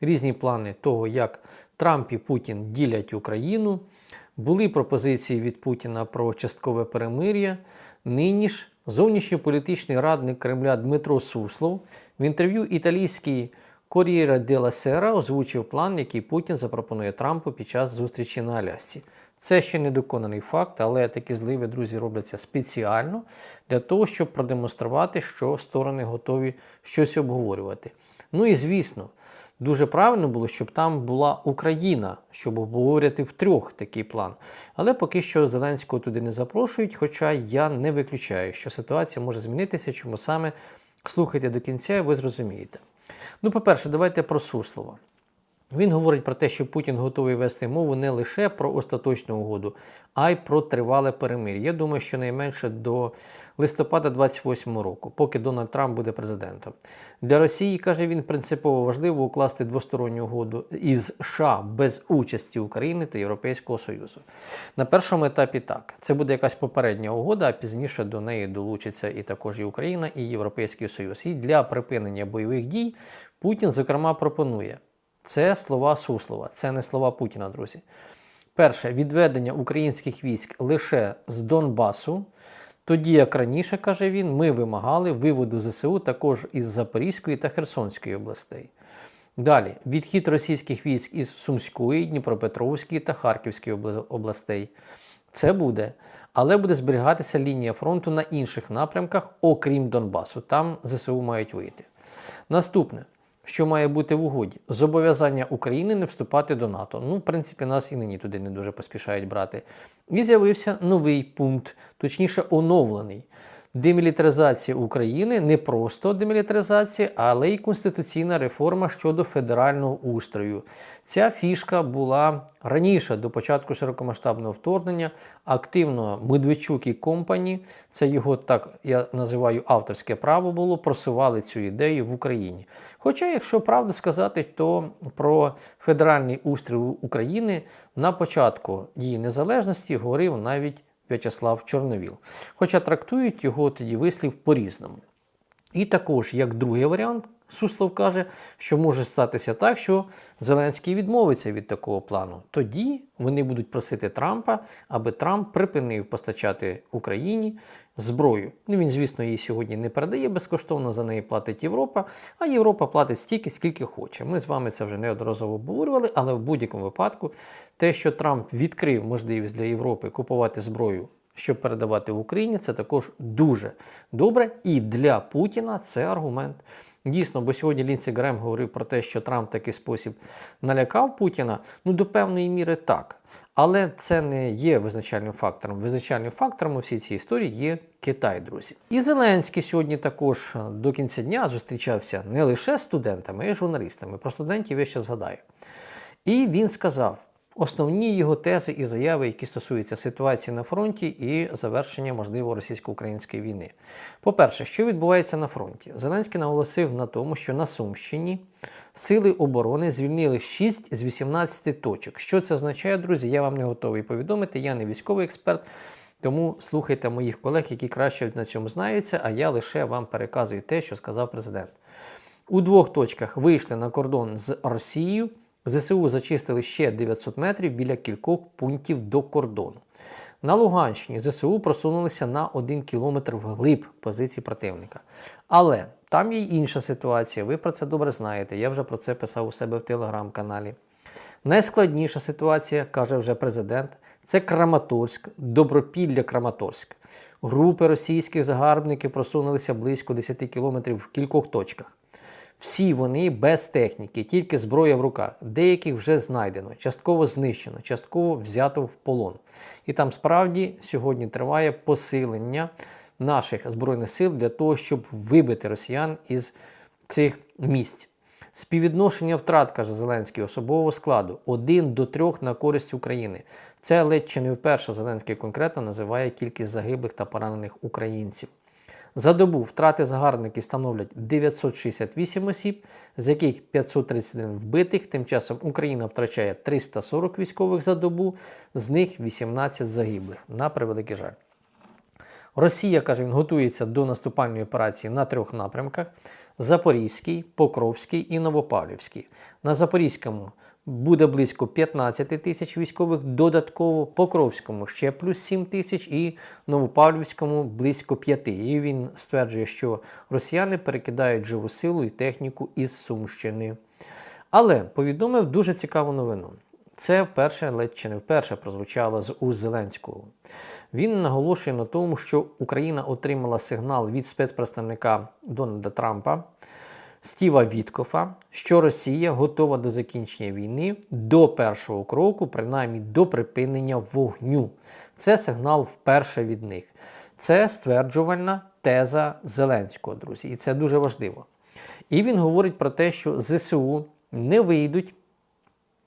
різні плани того, як Трамп і Путін ділять Україну. Були пропозиції від Путіна про часткове перемир'я. Нині ж зовнішньополітичний радник Кремля Дмитро Суслов в інтерв'ю італійській Кор'єра Дела Сера озвучив план, який Путін запропонує Трампу під час зустрічі на Алясці. Це ще недоконаний факт, але такі зливи, друзі, робляться спеціально для того, щоб продемонструвати, що сторони готові щось обговорювати. Ну і звісно, дуже правильно було, щоб там була Україна, щоб обговорювати втрьох такий план. Але поки що Зеленського туди не запрошують, хоча я не виключаю, що ситуація може змінитися, чому саме слухайте до кінця, і ви зрозумієте. Ну, по-перше, давайте про Суслова. Він говорить про те, що Путін готовий вести мову не лише про остаточну угоду, а й про тривале перемир'я. Я думаю, що найменше до листопада 28 року, поки Дональд Трамп буде президентом. Для Росії, каже він, принципово важливо укласти двосторонню угоду із США без участі України та Європейського Союзу. На першому етапі так. Це буде якась попередня угода, а пізніше до неї долучиться і також і Україна, і Європейський Союз. І для припинення бойових дій Путін, зокрема, пропонує. Це слова Суслова, це не слова Путіна, друзі. Перше, відведення українських військ лише з Донбасу. Тоді, як раніше, каже він, ми вимагали виводу ЗСУ також із Запорізької та Херсонської областей. Далі, відхід російських військ із Сумської, Дніпропетровської та Харківської областей. Це буде, але буде зберігатися лінія фронту на інших напрямках, окрім Донбасу. Там ЗСУ мають вийти. Наступне, що має бути в угоді? Зобов'язання України не вступати до НАТО. Ну, в принципі, нас і нині туди не дуже поспішають брати. І з'явився новий пункт, точніше, оновлений. Демілітаризація України не просто демілітаризація, але й конституційна реформа щодо федерального устрою. Ця фішка була раніше до початку широкомасштабного вторгнення. Активно Медведчук і компані, це його так я називаю авторське право було, просували цю ідею в Україні. Хоча, якщо правду сказати, то про федеральний устрій України на початку її незалежності говорив навіть В'ячеслав Чорновіл. Хоча трактують його тоді вислів по-різному. І також, як другий варіант, Суслов каже, що може статися так, що Зеленський відмовиться від такого плану. Тоді вони будуть просити Трампа, аби Трамп припинив постачати Україні зброю. Ну він, звісно, її сьогодні не передає безкоштовно, за неї платить Європа, а Європа платить стільки, скільки хоче. Ми з вами це вже неодноразово обговорювали, але в будь-якому випадку те, що Трамп відкрив можливість для Європи купувати зброю щоб передавати в Україні, це також дуже добре. І для Путіна це аргумент. Дійсно, бо сьогодні Лінсі Грем говорив про те, що Трамп в такий спосіб налякав Путіна. Ну, до певної міри так. Але це не є визначальним фактором. Визначальним фактором у всій цій історії є Китай, друзі. І Зеленський сьогодні також до кінця дня зустрічався не лише студентами, а й журналістами. Про студентів я ще згадаю. І він сказав. Основні його тези і заяви, які стосуються ситуації на фронті і завершення можливо російсько-української війни. По-перше, що відбувається на фронті? Зеленський наголосив на тому, що на Сумщині сили оборони звільнили 6 з 18 точок. Що це означає, друзі? Я вам не готовий повідомити. Я не військовий експерт. Тому слухайте моїх колег, які краще на цьому знаються, а я лише вам переказую те, що сказав президент. У двох точках вийшли на кордон з Росією. ЗСУ зачистили ще 900 метрів біля кількох пунктів до кордону. На Луганщині ЗСУ просунулися на 1 кілометр вглиб позицій противника. Але там є інша ситуація. Ви про це добре знаєте. Я вже про це писав у себе в телеграм-каналі. Найскладніша ситуація, каже вже президент, це Краматорськ, добропілля Краматорськ. Групи російських загарбників просунулися близько 10 кілометрів в кількох точках. Всі вони без техніки, тільки зброя в руках. Деяких вже знайдено, частково знищено, частково взято в полон. І там справді сьогодні триває посилення наших збройних сил для того, щоб вибити росіян із цих місць. Співвідношення втрат, каже Зеленський, особового складу 1 до 3 на користь України. Це ледь чи не вперше Зеленський конкретно називає кількість загиблих та поранених українців. За добу втрати загарбників становлять 968 осіб, з яких 531 вбитих. Тим часом Україна втрачає 340 військових за добу, з них 18 загиблих. На превеликий жаль. Росія каже, він готується до наступальної операції на трьох напрямках: Запорізький, Покровський і Новопавлівський. На Запорізькому буде близько 15 тисяч військових, додатково Покровському ще плюс 7 тисяч і Новопавлівському близько 5. І він стверджує, що росіяни перекидають живу силу і техніку із Сумщини. Але повідомив дуже цікаву новину. Це вперше, ледь чи не вперше прозвучало з уст Зеленського. Він наголошує на тому, що Україна отримала сигнал від спецпредставника Дональда Трампа Стіва Віткофа, що Росія готова до закінчення війни до першого кроку, принаймні до припинення вогню. Це сигнал вперше від них. Це стверджувальна теза Зеленського, друзі, і це дуже важливо. І він говорить про те, що ЗСУ не вийдуть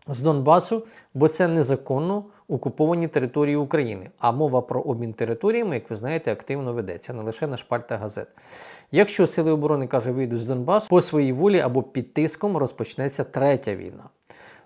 з Донбасу, бо це незаконно окуповані території України. А мова про обмін територіями, як ви знаєте, активно ведеться, не лише на шпальтах газет. Якщо сили оборони каже, вийдуть з Донбасу, по своїй волі або під тиском розпочнеться третя війна.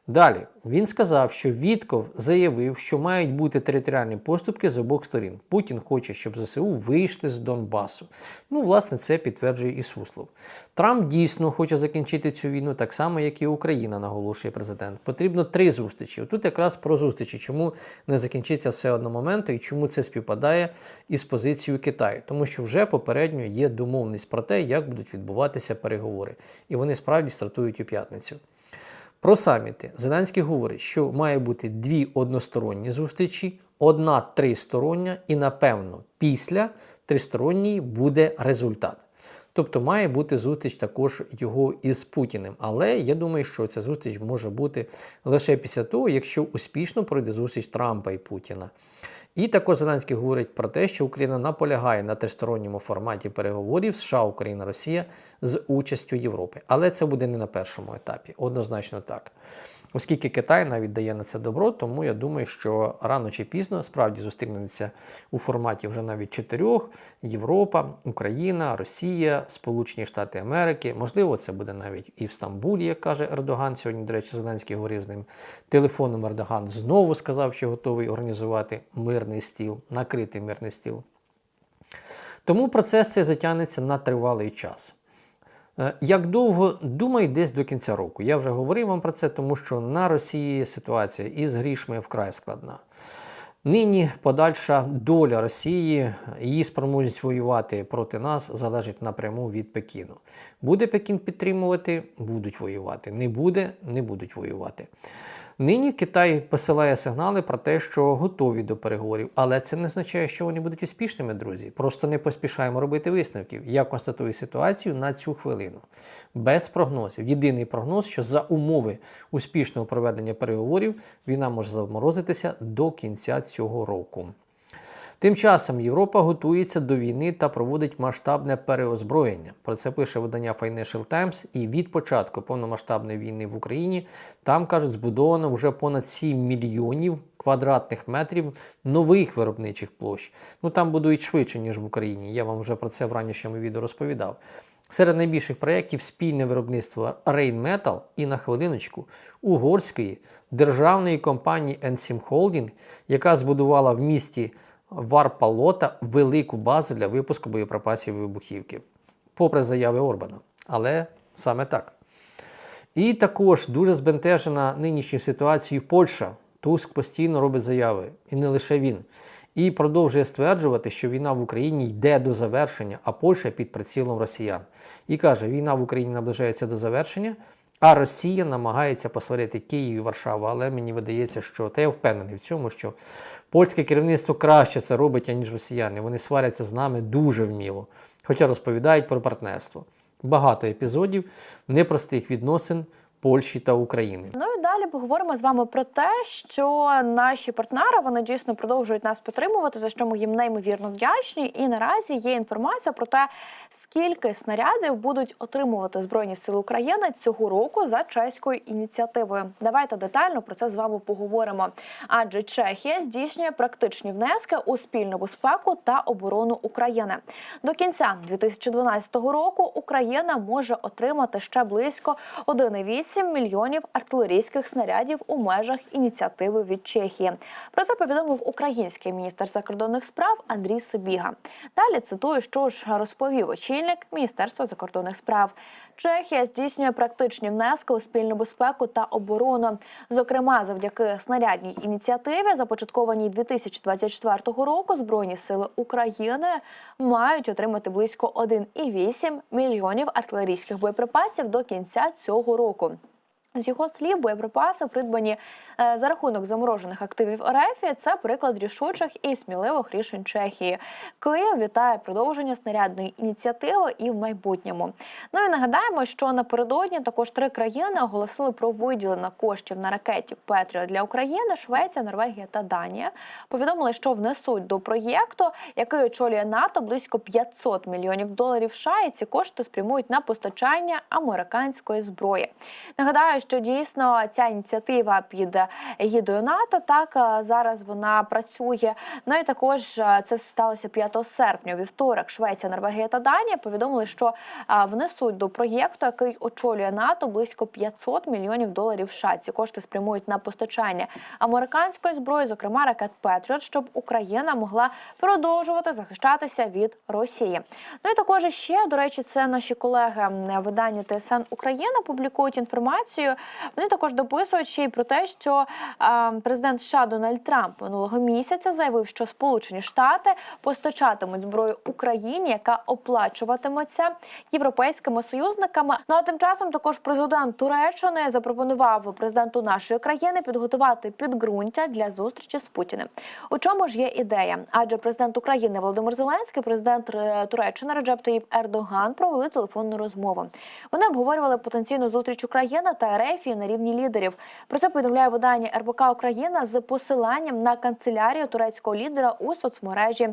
Далі він сказав, що Вітков заявив, що мають бути територіальні поступки з обох сторін. Путін хоче, щоб ЗСУ вийшли з Донбасу. Ну, власне, це підтверджує і Суслов. Трамп дійсно хоче закінчити цю війну так само, як і Україна, наголошує президент. Потрібно три зустрічі. Тут якраз про зустрічі, чому не закінчиться все одномоменту і чому це співпадає із позицією Китаю. Тому що вже попередньо є домовленість про те, як будуть відбуватися переговори. І вони справді стартують у п'ятницю. Про саміти Зеленський говорить, що має бути дві односторонні зустрічі, одна тристороння, і напевно після тристоронньої буде результат. Тобто має бути зустріч також його із Путіним. Але я думаю, що ця зустріч може бути лише після того, якщо успішно пройде зустріч Трампа і Путіна. І також Зеленський говорить про те, що Україна наполягає на тристоронньому форматі переговорів США, Україна, Росія з участю Європи. Але це буде не на першому етапі, однозначно так. Оскільки Китай навіть дає на це добро, тому я думаю, що рано чи пізно справді зустрінеться у форматі вже навіть чотирьох: Європа, Україна, Росія, Сполучені Штати Америки. Можливо, це буде навіть і в Стамбулі, як каже Ердоган. Сьогодні, до речі, Зеленський говорив з ним телефоном. Ердоган знову сказав, що готовий організувати мирний стіл, накритий мирний стіл. Тому процес цей затягнеться на тривалий час. Е, Як довго думай десь до кінця року. Я вже говорив вам про це, тому що на Росії ситуація із грішми вкрай складна. Нині подальша доля Росії, її спроможність воювати проти нас залежить напряму від Пекіну. Буде Пекін підтримувати, будуть воювати. Не буде, не будуть воювати. Нині Китай посилає сигнали про те, що готові до переговорів, але це не означає, що вони будуть успішними, друзі. Просто не поспішаємо робити висновків. Я констатую ситуацію на цю хвилину. Без прогнозів. Єдиний прогноз, що за умови успішного проведення переговорів війна може заморозитися до кінця цього року. Тим часом Європа готується до війни та проводить масштабне переозброєння. Про це пише видання Financial Times. І від початку повномасштабної війни в Україні там кажуть, збудовано вже понад 7 мільйонів квадратних метрів нових виробничих площ. Ну там будують швидше ніж в Україні. Я вам вже про це в ранішньому відео розповідав. Серед найбільших проєктів спільне виробництво Rheinmetall і на хвилиночку угорської державної компанії Ensim Holding, яка збудувала в місті Варпалота велику базу для випуску боєприпасів і вибухівки, попри заяви Орбана. Але саме так. І також дуже збентежена нинішньою ситуацією Польща. Туск постійно робить заяви, і не лише він. І продовжує стверджувати, що війна в Україні йде до завершення, а Польща під прицілом росіян. І каже, війна в Україні наближається до завершення, а Росія намагається посварити Київ і Варшаву. Але мені видається, що та я впевнений в цьому, що польське керівництво краще це робить, ніж росіяни. Вони сваряться з нами дуже вміло, хоча розповідають про партнерство. Багато епізодів непростих відносин Польщі та України. Далі поговоримо з вами про те, що наші партнери вони дійсно продовжують нас підтримувати, за що ми їм неймовірно вдячні. І наразі є інформація про те, скільки снарядів будуть отримувати збройні сили України цього року за чеською ініціативою. Давайте детально про це з вами поговоримо. Адже Чехія здійснює практичні внески у спільну безпеку та оборону України. До кінця 2012 року Україна може отримати ще близько 1,8 мільйонів артилерійських нових снарядів у межах ініціативи від Чехії. Про це повідомив український міністр закордонних справ Андрій Сибіга. Далі цитую, що ж розповів очільник Міністерства закордонних справ. Чехія здійснює практичні внески у спільну безпеку та оборону. Зокрема, завдяки снарядній ініціативі, започаткованій 2024 року, збройні сили України мають отримати близько 1,8 мільйонів артилерійських боєприпасів до кінця цього року. З його слів, боєприпаси, придбані е, за рахунок заморожених активів РФ, це приклад рішучих і сміливих рішень Чехії. Київ вітає продовження снарядної ініціативи і в майбутньому. Ну і нагадаємо, що напередодні також три країни оголосили про виділення коштів на ракеті Петріо для України: Швеція, Норвегія та Данія. Повідомили, що внесуть до проєкту, який очолює НАТО, близько 500 мільйонів доларів США, і ці кошти спрямують на постачання американської зброї. Нагадаю, що дійсно ця ініціатива під егідою НАТО. Так е, зараз вона працює. Ну і також е, це сталося 5 серпня. Вівторок Швеція, Норвегія та Данія повідомили, що е, внесуть до проєкту, який очолює НАТО, близько 500 мільйонів доларів. США. Ці кошти спрямують на постачання американської зброї, зокрема ракет Петріот, щоб Україна могла продовжувати захищатися від Росії. Ну і також ще до речі, це наші колеги видання ТСН Україна публікують інформацію. Вони також дописують ще й про те, що президент США Дональд Трамп минулого місяця заявив, що Сполучені Штати постачатимуть зброю Україні, яка оплачуватиметься європейськими союзниками. Ну а тим часом також президент Туреччини запропонував президенту нашої країни підготувати підґрунтя для зустрічі з Путіним. У чому ж є ідея? Адже президент України Володимир Зеленський, президент е, Туреччини Реджеп Таїп Ердоган провели телефонну розмову. Вони обговорювали потенційну зустріч України та РФ на рівні лідерів. Про це повідомляє видання РБК Україна з посиланням на канцелярію турецького лідера у соцмережі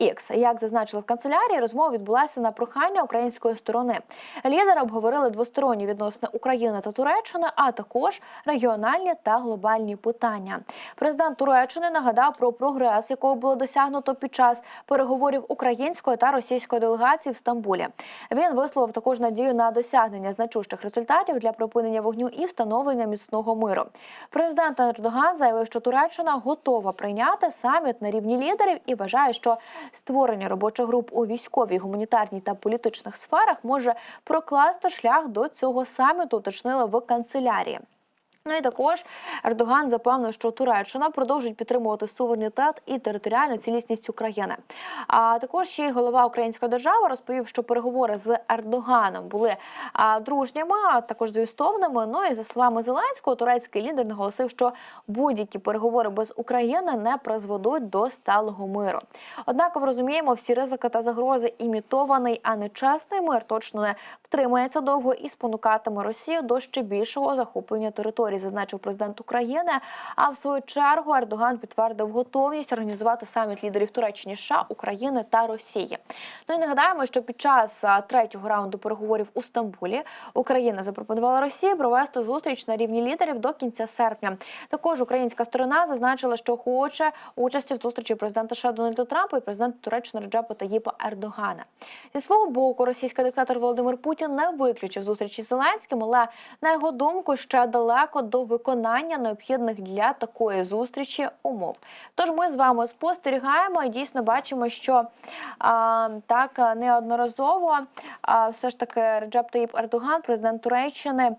X. Як зазначили в канцелярії, розмова відбулася на прохання української сторони. Лідери обговорили двосторонні відносини України та Туреччини, а також регіональні та глобальні питання. Президент Туреччини нагадав про прогрес, якого було досягнуто під час переговорів української та російської делегації в Стамбулі. Він висловив також надію на досягнення значущих результатів для припинення вогню і встановлення міцного миру. Президент Ердоган заявив, що Туреччина готова прийняти саміт на рівні лідерів і вважає, що створення робочих груп у військовій, гуманітарній та політичних сферах може прокласти шлях до цього саміту. Уточнили в канцелярії. Ну і також Ердоган запевнив, що Туреччина продовжить підтримувати суверенітет і територіальну цілісність України. А також ще й голова Української держави розповів, що переговори з Ердоганом були дружніми, а також змістовними. Ну і за словами Зеленського, турецький лідер наголосив, що будь-які переговори без України не призведуть до сталого миру. Однак розуміємо, всі ризики та загрози імітований, а не чесний мир точно не втримається довго і спонукатиме Росію до ще більшого захоплення території, зазначив президент України. А в свою чергу Ердоган підтвердив готовність організувати саміт лідерів Туреччини, США, України та Росії. Ну і нагадаємо, що під час третього раунду переговорів у Стамбулі Україна запропонувала Росії провести зустріч на рівні лідерів до кінця серпня. Також українська сторона зазначила, що хоче участі в зустрічі президента США Дональда Трампа і президента Туреччини Реджепа Таїпа Ердогана. Зі свого боку, російський диктатор Володимир Путін не виключив зустрічі з Зеленським, але на його думку ще далеко до виконання необхідних для такої зустрічі умов. Тож ми з вами спостерігаємо і дійсно бачимо, що а, так неодноразово а, все ж таки Реджеп Таїп Ердоган, президент Туреччини,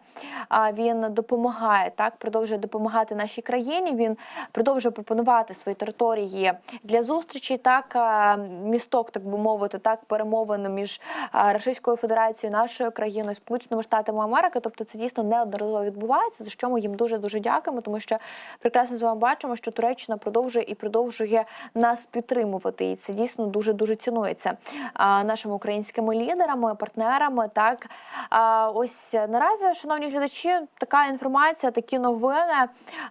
а, він допомагає так, продовжує допомагати нашій країні. Він продовжує пропонувати свої території для зустрічі. Так місток, так би мовити, так перемовини між Російською Федерацією, нашою країною, Сполученими Штатами Америки. Тобто це дійсно неодноразово відбувається, за що ми їм дуже дуже дякуємо, тому що прекрасно з вами бачимо, що Туреччина продовжує і продовжує нас підтримувати. І це дійсно дуже дуже цінується нашими українськими лідерами, партнерами. Так ось наразі, шановні глядачі, така інформація, такі новини.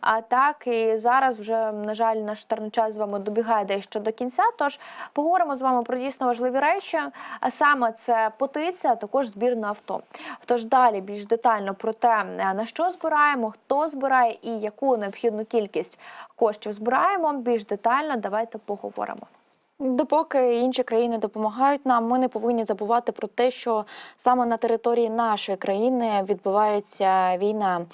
А так і зараз вже на жаль, наш тарний час з вами добігає дещо до кінця. Тож поговоримо з вами про дійсно важливі речі. А саме це потиця, а також збір на авто. Тож далі більш детально про те, на що збираємо, хто збирає і яку необхідну кількість коштів збираємо. Більш детально давайте поговоримо. Допоки інші країни допомагають нам, ми не повинні забувати про те, що саме на території нашої країни відбувається війна.